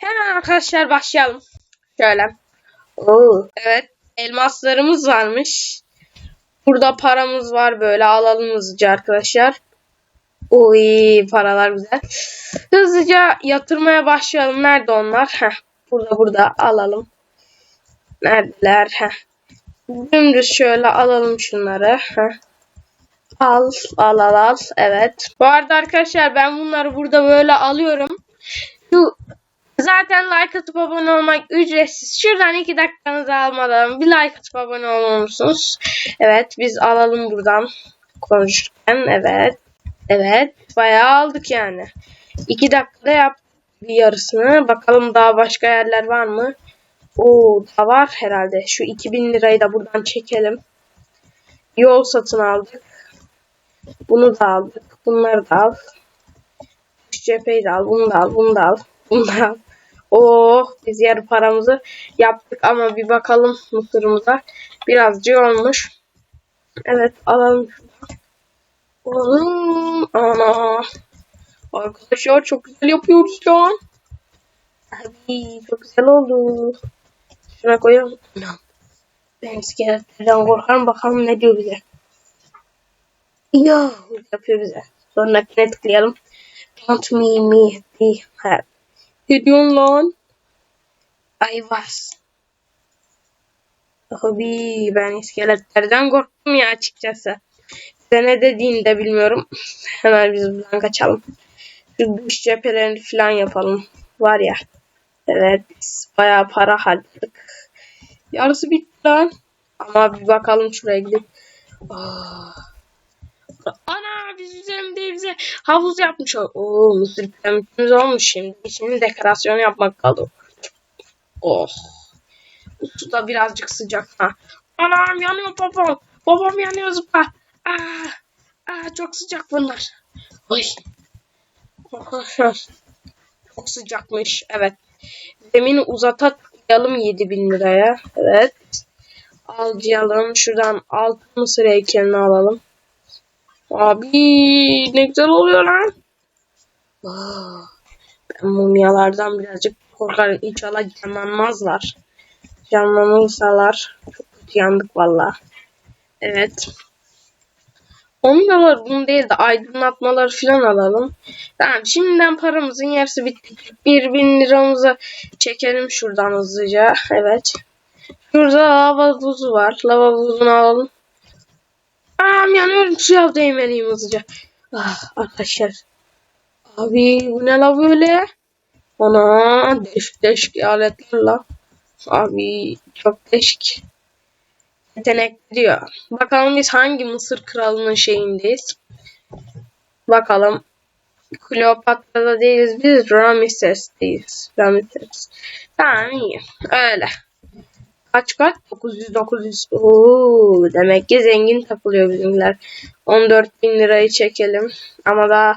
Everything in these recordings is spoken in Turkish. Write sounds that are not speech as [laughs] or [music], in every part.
Hemen arkadaşlar başlayalım. Şöyle. Oo. Evet. Elmaslarımız varmış. Burada paramız var böyle. Alalım hızlıca arkadaşlar. Uy paralar güzel. Hızlıca yatırmaya başlayalım. Nerede onlar? Heh. Burada burada alalım. Neredeler? Heh. Dümdüz şöyle alalım şunları. Heh. Al, al, al, al. Evet. Bu arada arkadaşlar ben bunları burada böyle alıyorum. Şu zaten like atıp abone olmak ücretsiz. Şuradan iki dakikanızı almadan bir like atıp abone olmalısınız. Evet biz alalım buradan konuşurken. Evet. Evet. Bayağı aldık yani. İki dakikada yaptık bir yarısını. Bakalım daha başka yerler var mı? Oo da var herhalde. Şu 2000 lirayı da buradan çekelim. Yol satın aldık. Bunu da aldık. Bunları da al. Şu cepheyi de al. Bunu da al. Bunu da al. Bunu da al. Oh biz yarı paramızı yaptık ama bir bakalım mısırımıza. Birazcık olmuş. Evet alalım. Alalım. Ana. Arkadaşlar çok güzel yapıyoruz şu an. Abi çok güzel oldu. Şuna koyalım. Ben iskeletlerden korkarım bakalım ne diyor bize. Ya yapıyor bize. Sonrakine tıklayalım. Don't me me be her. Ne diyorsun lan? I was. Abi ben iskeletlerden korktum ya açıkçası. Size ne dediğini de bilmiyorum. [laughs] Hemen biz buradan kaçalım. Şu dış cephelerini falan yapalım. Var ya. Evet biz bayağı para harcadık. Yarısı bitti lan. Ama bir bakalım şuraya gidip. Ah. Ana biz üzerimde bize havuz yapmış. Oo mısır piramitimiz olmuş şimdi. Şimdi dekorasyon yapmak kaldı. Oh. Su da birazcık sıcak ha. Anam yanıyor babam. Babam yanıyor zıpla. Aa, aa, çok sıcak bunlar. Arkadaşlar. [laughs] Çok sıcakmış. Evet. Zemini uzatalım 7000 liraya. Evet. Alcayalım. Şuradan altın mısır heykelini alalım. Abi ne güzel oluyor lan. Aa, ben mumyalardan birazcık korkarım. İnşallah canlanmazlar. Canlanırsalar çok kötü yandık valla. Evet. Mumyalar bunu değil de aydınlatmalar falan alalım. Tamam şimdiden paramızın yarısı bitti. 1000 liramızı çekelim şuradan hızlıca. Evet. Şurada lava buzu var. Lava buzunu alalım. Aa, yanıyorum suya değmeliyim hızlıca. Ah, arkadaşlar. Abi bu ne la böyle? Ana değişik değişik aletler la. Abi çok değişik. Yetenek diyor. Bakalım biz hangi Mısır kralının şeyindeyiz. Bakalım. Kleopatra'da değiliz biz Ramses'teyiz. Ramses. Tamam iyi. Öyle. Kaç kaç? 900 900. Oo, demek ki zengin takılıyor bizimkiler. 14 bin lirayı çekelim. Ama daha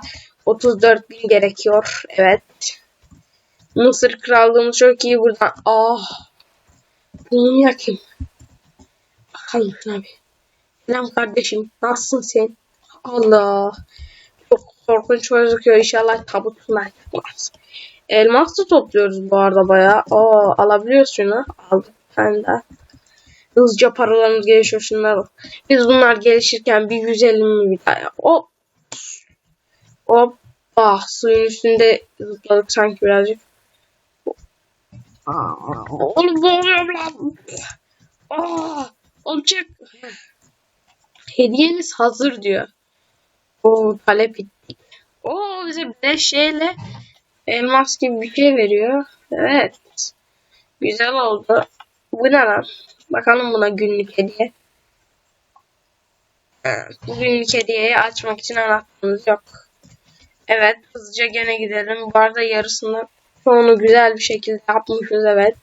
34 bin gerekiyor. Evet. Mısır krallığımız çok iyi buradan. Ah. Bunu yakayım. Bakalım bir. Selam kardeşim. Nasılsın sen? Allah. Çok korkunç gözüküyor. İnşallah tabutuna çıkmaz. Elmas da topluyoruz bu arada bayağı. Aa, alabiliyoruz şunu. Aldık de. Hızlıca paralarımız gelişiyor şunlar. bak. Biz bunlar gelişirken bir 150 mi bir daha. Hop. Hop. Ah suyun üstünde zıpladık sanki birazcık. Oğlum boğuluyorum lan. Aa, oğlum çık. Hediyeniz hazır diyor. O talep ettik. O bize bir şeyle elmas gibi bir şey veriyor. Evet. Güzel oldu. Bu ne lan? Bakalım buna günlük hediye. Evet, bu günlük hediyeyi açmak için anahtarımız yok. Evet hızlıca gene gidelim. Bu arada yarısını çoğunu güzel bir şekilde yapmışız evet.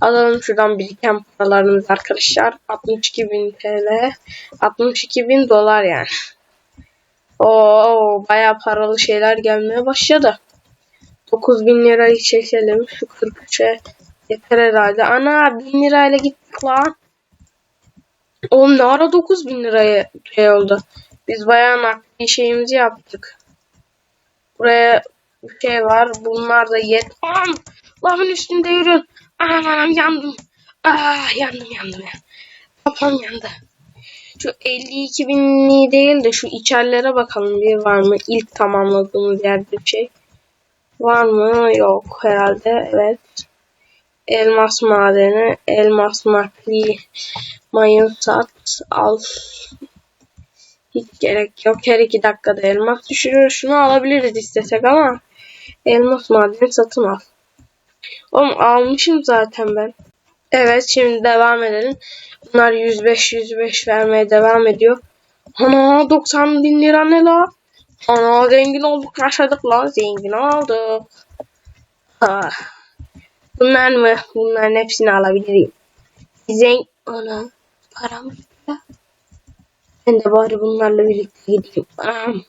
Alalım şuradan biriken paralarımız arkadaşlar. 62 bin TL. 62 bin dolar yani. Oo bayağı paralı şeyler gelmeye başladı. 9 bin lirayı çekelim. Şu 43'e yeter herhalde. Ana 1000 lirayla gittik lan. Oğlum ne ara 9 bin liraya şey oldu. Biz bayağı nakli şeyimizi yaptık. Buraya bir şey var. Bunlar da yet. Anam! Lavın üstünde yürüyorum. Anam anam yandım. Ah yandım yandım ya. Kafam yandı. Şu 52 binliği değil de şu içerilere bakalım bir var mı? İlk tamamladığımız yerde bir şey. Var mı? Yok herhalde. Evet. Elmas madeni, elmas nakli, mayın sat, al. Hiç gerek yok. Her iki dakikada elmas düşürüyor. Şunu alabiliriz istesek ama elmas madeni satın al. Oğlum almışım zaten ben. Evet şimdi devam edelim. Bunlar 105 105 vermeye devam ediyor. Ana 90 bin lira ne la? Ana zengin olduk yaşadık la zengin olduk. Ah. Bunlar mı? Bunların hepsini alabilirim. Zengin... Ana param gitti. Ben de bari bunlarla birlikte gideyim. Anam.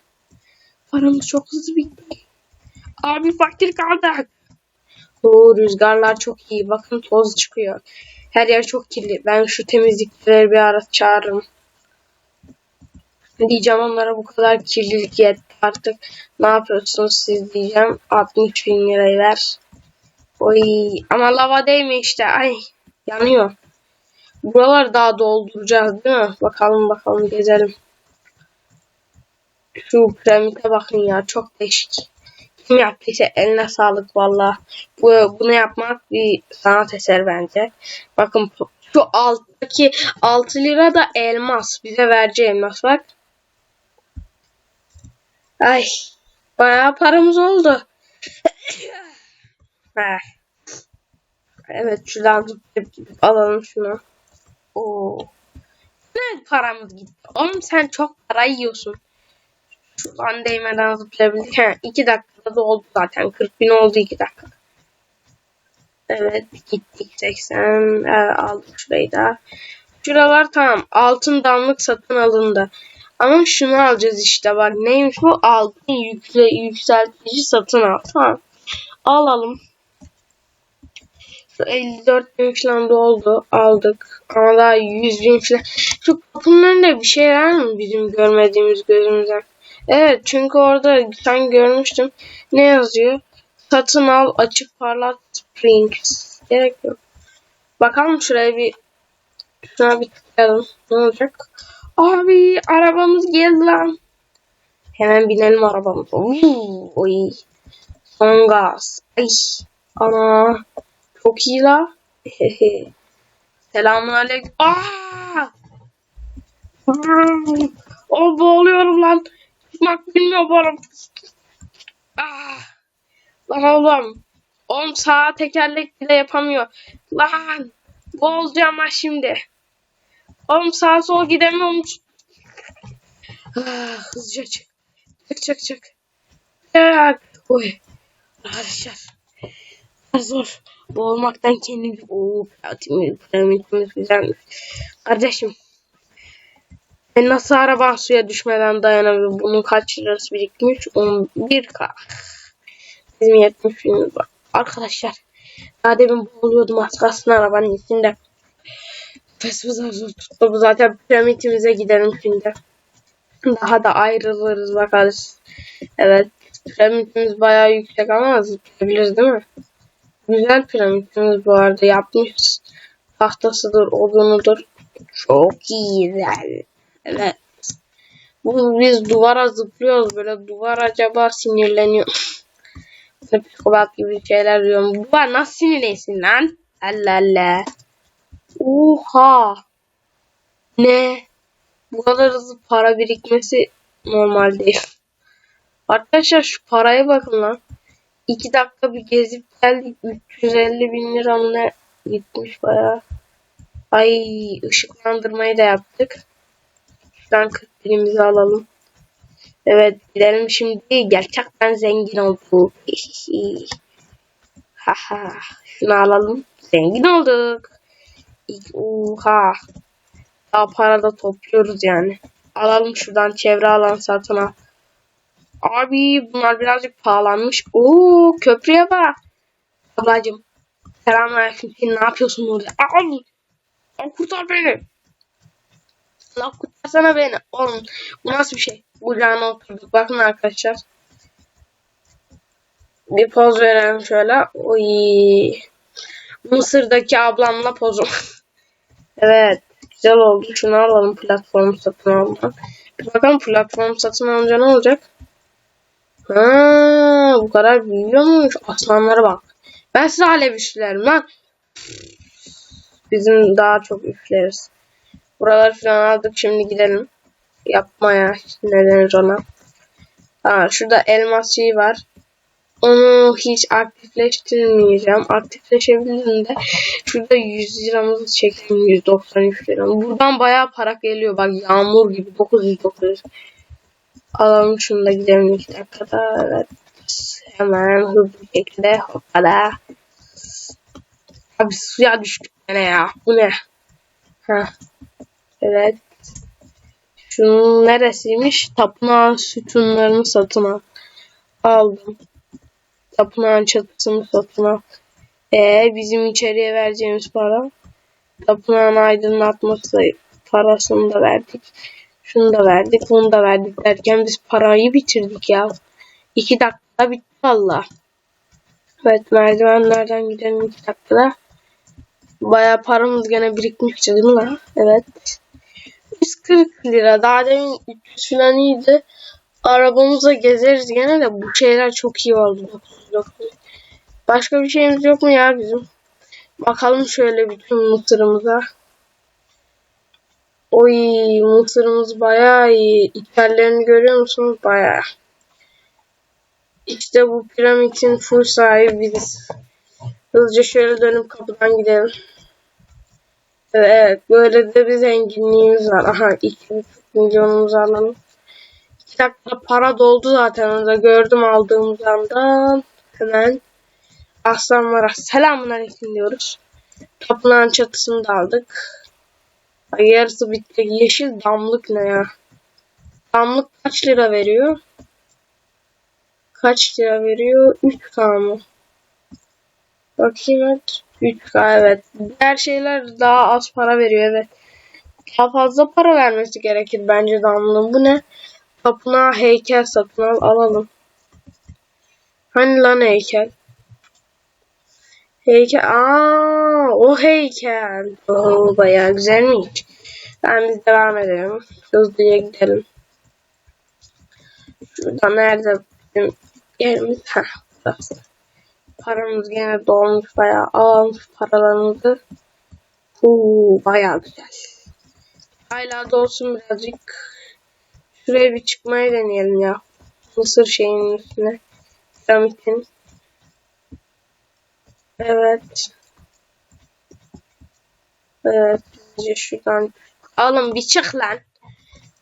Paramız çok hızlı bitti. Abi fakir kaldık. Oo rüzgarlar çok iyi. Bakın toz çıkıyor. Her yer çok kirli. Ben şu temizlikçileri bir ara çağırırım. Diyeceğim onlara bu kadar kirlilik yetti artık. Ne yapıyorsunuz siz diyeceğim. 60 bin lirayı ver. Oy ama lava değme işte. Ay yanıyor. Buraları daha dolduracağız değil mi? Bakalım bakalım gezelim. Şu piramite bakın ya çok değişik. Kim yaptıysa eline sağlık valla. Bu, bunu yapmak bir sanat eseri bence. Bakın şu alttaki 6 lira da elmas. Bize vereceği elmas bak. Ay bayağı paramız oldu. Evet şuradan tutup alalım şunu. Oo. Ne paramız gitti. Oğlum sen çok para yiyorsun. Şuradan değmeden zıplayabildik. He, 2 dakikada doldu zaten. 40 bin oldu 2 dakika. Evet gittik 80. Evet, aldık şurayı da. Şuralar tamam. Altın damlık satın alındı. Ama şunu alacağız işte bak. Neymiş bu? Altın yükle, yükseltici satın al. Tamam. Alalım. Şu 54 bin falan doldu. Aldık. Ama daha 100 bin falan. Şu kapının önünde bir şey var mı bizim görmediğimiz gözümüzden? Evet çünkü orada sen görmüştüm. Ne yazıyor? Satın al açık parlat springs. Gerek yok. Bakalım şuraya bir şuna bir tıklayalım. Ne olacak? Abi arabamız geldi lan. Hemen binelim arabamıza. Uuu, Oy. Son gaz. Ay. Ana. Çok iyi la. [laughs] Selamun aleyküm. Aa! O boğuluyorum lan. Çıkmak bilmiyorum. Ah. Lan oğlum. Oğlum sağa tekerlek bile yapamıyor. Lan. Boğulacağım ha şimdi. Oğlum sağa sola gidemiyorum. Ah, hızlıca çık. Çık çık çık. Çık. Oy. Arkadaşlar. Zor. Boğulmaktan kendim... Oo, piramidimiz güzelmiş. Kardeşim. Ben nasıl araban suya düşmeden dayanabilirim? Bunun kaç lirası birikmiş? 11k. Bizim 70 binimiz var. Arkadaşlar. Daha demin boğuluyordum az kalsın arabanın içinde. Nefesimiz zor tuttu. Bu zaten piramidimize gidelim şimdi. Daha da ayrılırız bakarız. Evet. Piramidimiz bayağı yüksek ama zıplayabiliriz değil mi? Güzel piramidimiz bu arada yapmışız. Tahtasıdır, odunudur. Çok güzel. Evet. Bu biz duvara zıplıyoruz böyle. Duvar acaba sinirleniyor. [laughs] Psikopat gibi şeyler diyorum. Duvar nasıl sinirlensin lan? Allah Allah. Oha. Ne? Bu kadar hızlı para birikmesi normal değil. Arkadaşlar şu paraya bakın lan. 2 dakika bir gezip geldik. 350 bin lira ne gitmiş bayağı. Ay ışıklandırmayı da yaptık. Şuradan 40 binimizi alalım. Evet gidelim şimdi. Gerçekten zengin olduk. [laughs] Haha. Şunu alalım. Zengin olduk. Oha. Daha para da topluyoruz yani. Alalım şuradan çevre alan satın al. Abi bunlar birazcık pahalanmış. Oo köprüye bak. Ablacım. Selamünaleyküm. Sen ne yapıyorsun orada? Al. Al kurtar beni. La kurtarsana beni. Oğlum bu nasıl bir şey? Kucağına oturduk. Bakın arkadaşlar. Bir poz verelim şöyle. Oy. Mısır'daki ablamla pozum. [laughs] evet. Güzel oldu. Şunu alalım platform satın alma. Bir bakalım platform satın alınca ne olacak? Ha, bu kadar büyüyor muymuş? Aslanlara bak. Ben size alev üflerim lan. Bizim daha çok üfleriz. Buraları falan aldık. Şimdi gidelim. Yapmaya. Ne denir ona? Ha, şurada elmas şeyi var. Onu hiç aktifleştirmeyeceğim. Aktifleşebilirim de. Şurada 100 liramızı çekelim. 193 lira. Buradan bayağı para geliyor. Bak yağmur gibi. 900 900. Alalım şunu da gidelim 2 dakikada. Evet. Hemen hızlı bir şekilde hoppala. Abi suya düştük gene ya. Bu ne? Heh. Evet. Şunun neresiymiş? Tapınağı sütunlarını satın al. Aldım. Tapınağın çatısını satın al. Ee, bizim içeriye vereceğimiz para. Tapınağın aydınlatması parasını da verdik. Şunu da verdik, bunu da verdik derken biz parayı bitirdik ya. İki dakikada bitti valla. Evet merdivenlerden gidelim iki dakikada. Baya paramız gene birikmişti değil mi lan? Evet. 140 lira. Daha demin 300 falan iyiydi. Arabamıza gezeriz gene de bu şeyler çok iyi oldu. 909. Başka bir şeyimiz yok mu ya bizim? Bakalım şöyle bütün mısırımıza. Oy mısırımız bayağı iyi. İçerilerini görüyor musunuz? Bayağı. İşte bu piramidin full sahibi biziz. Hızlıca şöyle dönüp kapıdan gidelim. Evet böyle de bir zenginliğimiz var. Aha 2,5 milyonumuzu alalım. 2 dakika para doldu zaten orada gördüm aldığımız andan. Hemen aslanlara selamun aleyküm diyoruz. Tapınağın çatısını da aldık. Ay, Yarısı bitti. Yeşil damlık ne ya? Damlık kaç lira veriyor? Kaç lira veriyor? 3K mı? Bakayım evet. 3K evet. Diğer şeyler daha az para veriyor evet. Daha fazla para vermesi gerekir bence damlığın. Bu ne? Tapınağa heykel satın al. Alalım. Hani lan heykel? Heykel. Aa, o heykel. Oo, bayağı güzelmiş. Ben biz devam edelim. Hızlıca gidelim. Şurada nerede bizim yerimiz? Heh, burası. Paramız gene dolmuş bayağı almış paralarımızı. Uuu bayağı güzel. Hala dolsun birazcık. Şuraya bir çıkmayı deneyelim ya. Mısır şeyinin üstüne. Piramidin. Evet. Evet. Şuradan. Alın bir çık lan.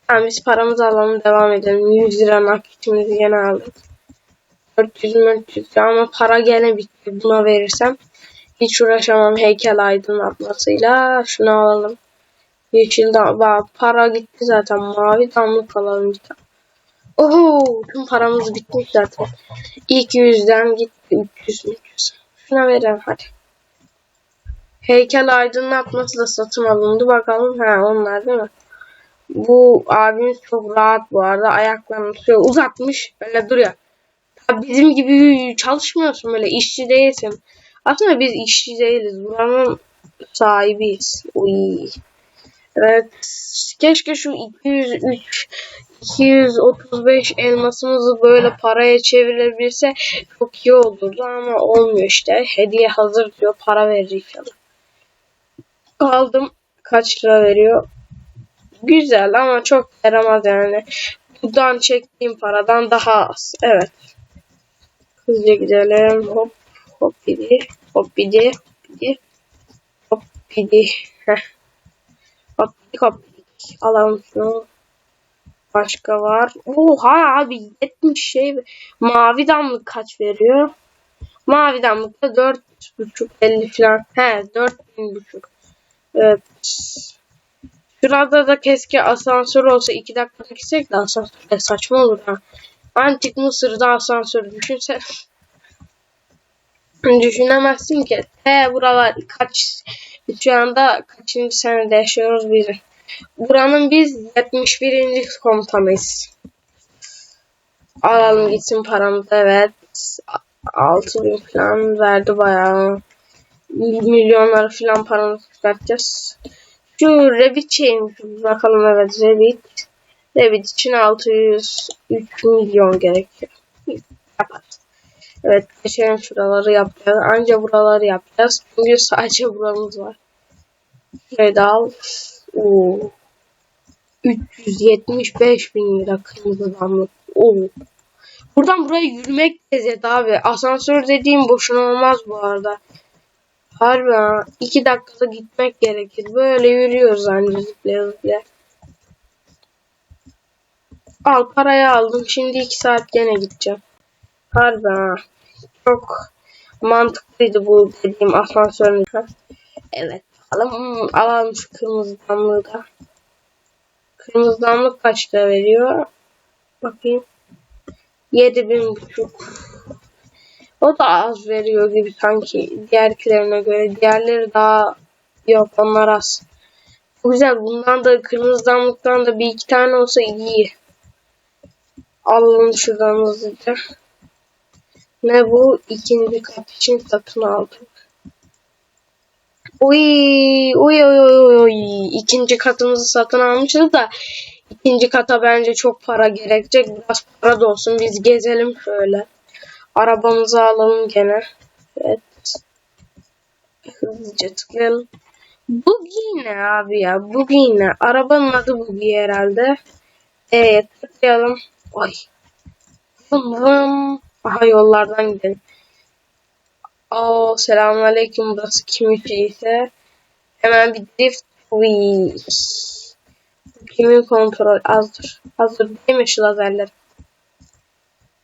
Tamam biz paramızı alalım devam edelim. 100 lira nakitimizi yine aldık. 400 400 ama para gene bitti. Buna verirsem hiç uğraşamam heykel aydınlatmasıyla. Şunu alalım. Yeşil da bak para gitti zaten. Mavi damlık alalım bir tane. Oho tüm paramız bitmiş zaten. İlk yüzden gitti 300 300. Şuna verelim hadi. Heykel aydınlatması da satın alındı. Bakalım. Ha onlar değil mi? Bu abimiz çok rahat bu arada. Ayaklarını şöyle uzatmış. Öyle duruyor. Tabii bizim gibi çalışmıyorsun böyle işçi değilsin. Aslında biz işçi değiliz. Buranın sahibiyiz. Uy. Evet. Keşke şu 203 235 elmasımızı böyle paraya çevirebilse çok iyi olurdu ama olmuyor işte. Hediye hazır diyor. Para verecek inşallah. Aldım. Kaç lira veriyor? Güzel ama çok yaramaz yani. Buradan çektiğim paradan daha az. Evet. Hızlıca gidelim. Hop hop bidi. Hop bidi. Bidi. Hop bidi. Hop bidi hop bidi. Alalım şunu. Başka var. Oha abi 70 şey. Mavi damlık kaç veriyor? Mavi damlık da 4,5 50 falan. He 4,5. Evet. Şurada da keşke asansör olsa 2 dakikada gitsek de asansör de saçma olur ha. Antik Mısır'da asansör düşünsen. [laughs] Düşünemezsin ki. He buralar kaç şu anda kaçıncı senede yaşıyoruz biz. Buranın biz 71. komutanıyız. Alalım gitsin paramızı evet. 6 bin falan verdi bayağı. Milyonlar falan paramızı çıkartacağız. Şu Revit şeymiş. Bakalım evet Revit. Revit için 603 milyon gerekiyor. Yaparız. Evet geçelim şuraları yapacağız. Anca buraları yapacağız. Çünkü sadece buramız var. Şöyle al. Oo. 375 bin lira kırmızı damlık. Oo. Buradan buraya yürümek lezzet abi. Asansör dediğim boşuna olmaz bu arada. Harbi ha. 2 dakikada gitmek gerekir. Böyle yürüyoruz anca zıplaya zıplaya. Al parayı aldım. Şimdi 2 saat gene gideceğim. Harbi ha. Çok mantıklıydı bu dediğim asansörün. Evet. Alalım, alalım şu kırmızı damlığı da. Kırmızı damlık kaç lira veriyor? Bakayım. Yedi bin buçuk. O da az veriyor gibi sanki diğerkilerine göre. Diğerleri daha yok onlar az. Güzel. Bundan da kırmızı damlıktan da bir iki tane olsa iyi. Alalım şuradan hızlıca. Ne bu? İkinci kat için satın aldık. Uy, uy, uy, uy, uy. İkinci katımızı satın almışız da ikinci kata bence çok para gerekecek. Biraz para da olsun. Biz gezelim şöyle. Arabamızı alalım gene. Evet. Hızlıca tıklayalım. Buggy ne abi ya? Buggy ne? Arabanın adı Buggy herhalde. Evet tıklayalım. Ay. Vım vım. Aha yollardan gidelim. Aa selamünaleyküm burası kimin şeyse. Hemen bir drift Uy. Kimin kontrol azdır. Hazır değil mi şu lazerler?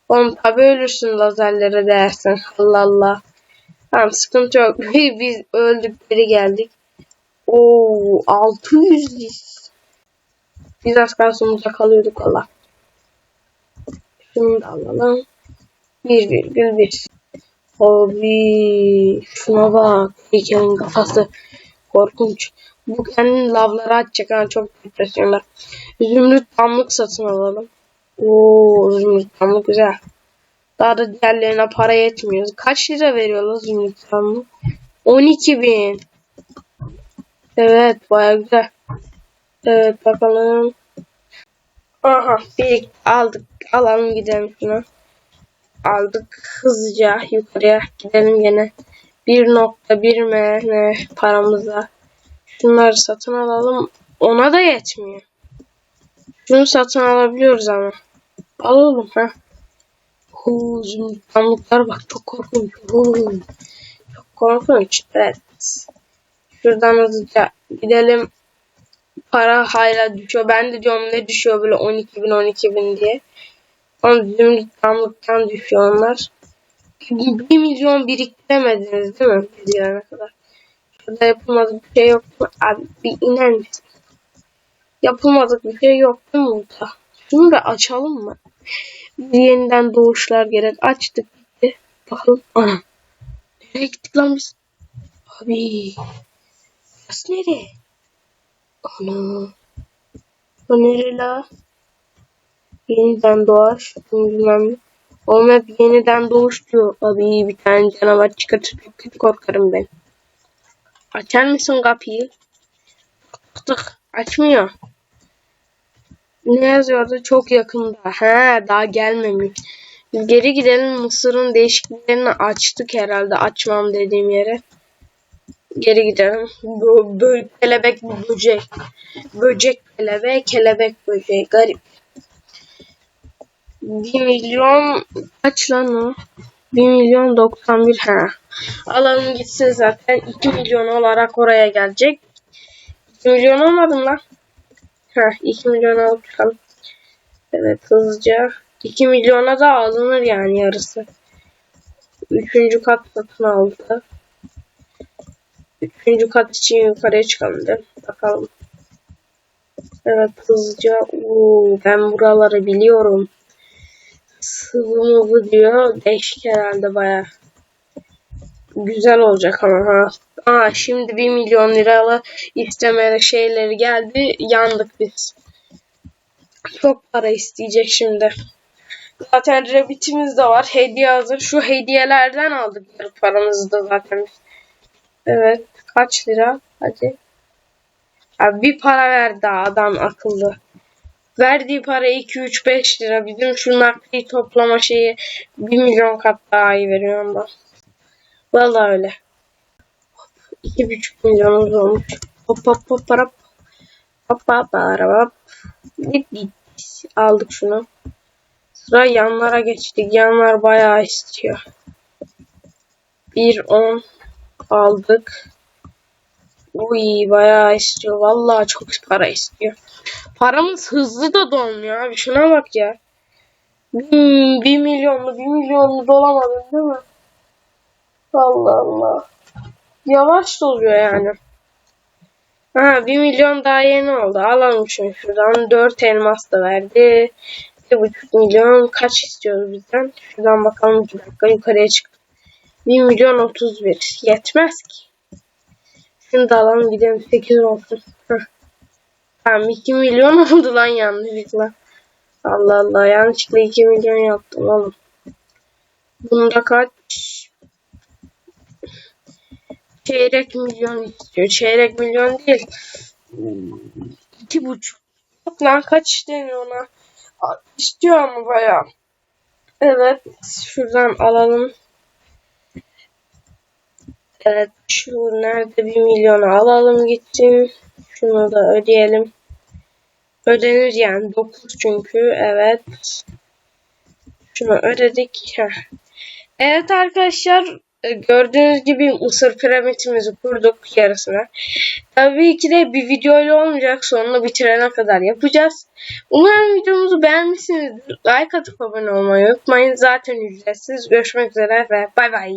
Oğlum tabi ölürsün lazerlere dersin. Allah Allah. Tamam sıkıntı yok. [laughs] Biz öldük geri geldik. Oo 600 liz. Biz az kalsın kalıyorduk Allah. Şunu da alalım. 1,1 Abi şuna bak. Heykelin kafası. Korkunç. Bu kendini lavlara atacak. Ha, çok depresyonlar. Zümrüt damlık satın alalım. Oo zümrüt damlık güzel. Daha da diğerlerine para yetmiyor. Kaç lira veriyorlar zümrüt damlık? 12 bin. Evet baya güzel. Evet bakalım. Aha bir aldık. Alalım gidelim şuna aldık. Hızlıca yukarıya gidelim yine. 1.1 m ne paramıza. Şunları satın alalım. Ona da yetmiyor. Şunu satın alabiliyoruz ama. Alalım ha. Huu, bak çok korkunç. Çok korkunç. Evet. Şuradan hızlıca gidelim. Para hala düşüyor. Ben de diyorum ne düşüyor böyle 12 bin 12 bin diye. Ama zümrüt damlıktan düşüyor onlar. 1 milyon biriktiremediniz değil mi? Bir kadar. Şurada yapılmadık bir şey yok mu? Abi bir iner misin? Yapılmadık bir şey yok değil mi burada? Şunu da açalım mı? Bir yeniden doğuşlar gerek. Açtık gitti. Bakalım. Ana. Nereye gittik lan biz? Abi. Burası nereye? Ana. Bu nereye la? Yeniden doğar. Bilmem. Oğlum hep yeniden doğuş diyor. Abi bir tane canavar çıkartır çok kötü korkarım ben. Açar mısın kapıyı? Tık tık. Açmıyor. Ne yazıyordu? Çok yakında. He daha gelmemiş. Geri gidelim. Mısır'ın değişikliklerini açtık herhalde. Açmam dediğim yere. Geri gidelim. Bu, bu kelebek böcek. Böcek kelebek, kelebek böceği. Garip. 1 milyon kaç lan o? 1 milyon 91 ha. Alalım gitsin zaten 2 milyon olarak oraya gelecek. 2 milyon olmadı mı lan? Ha 2 milyon alıp çıkalım. Evet hızlıca. 2 milyona da alınır yani yarısı. Üçüncü kat satın aldı. Üçüncü kat için yukarıya çıkalım da. Bakalım. Evet hızlıca. Oo, ben buraları biliyorum sıvı mıvı diyor. Değişik herhalde baya. Güzel olacak ama ha. Aa şimdi 1 milyon liralı istemeli şeyleri geldi. Yandık biz. Çok para isteyecek şimdi. Zaten Rabbit'imiz de var. Hediye hazır. Şu hediyelerden aldık paramızı da zaten. Evet. Kaç lira? Hadi. Abi bir para verdi adam akıllı. Verdiği para 2, 3, 5 lira. Bizim şu nakli toplama şeyi 1 milyon kat daha iyi veriyor ondan. Vallahi öyle. 2,5 milyonumuz olmuş. Hop hop hop hop. Hop hop hop. Git. Aldık şunu. Sıra yanlara geçtik. Yanlar bayağı istiyor. 1 10 aldık. Uy bayağı istiyor. Vallahi çok para istiyor. Paramız hızlı da dolmuyor abi. Şuna bak ya. Hmm, 1 milyonlu 1 milyonlu dolamadın değil mi? Allah Allah. Yavaş doluyor yani. Ha 1 milyon daha yeni oldu. Alalım şunu şuradan. 4 elmas da verdi. 1,5 milyon kaç istiyoruz bizden? Şuradan bakalım bir dakika yukarıya çık. 1 milyon 31. Yetmez ki. Da alalım gidelim 8 olsun. Heh. Tamam 2 milyon [laughs] oldu lan yanlışlıkla. Allah Allah yanlışlıkla 2 milyon yaptım oğlum. Bunda kaç? Çeyrek milyon istiyor. Çeyrek milyon değil. İki buçuk. Yok lan kaç deniyor ona? İstiyor ama bayağı. Evet. Şuradan alalım. Evet. Şu nerede bir milyonu alalım gitsin. Şunu da ödeyelim. Ödenir yani. 9 çünkü. Evet. Şunu ödedik. Heh. Evet arkadaşlar e, gördüğünüz gibi Mısır piramitimizi kurduk yarısına. Tabii ki de bir videoyla olmayacak. Sonunu bitirene kadar yapacağız. Umarım videomuzu beğenmişsinizdir. Like atıp abone olmayı unutmayın. Zaten ücretsiz. Görüşmek üzere ve bay bay.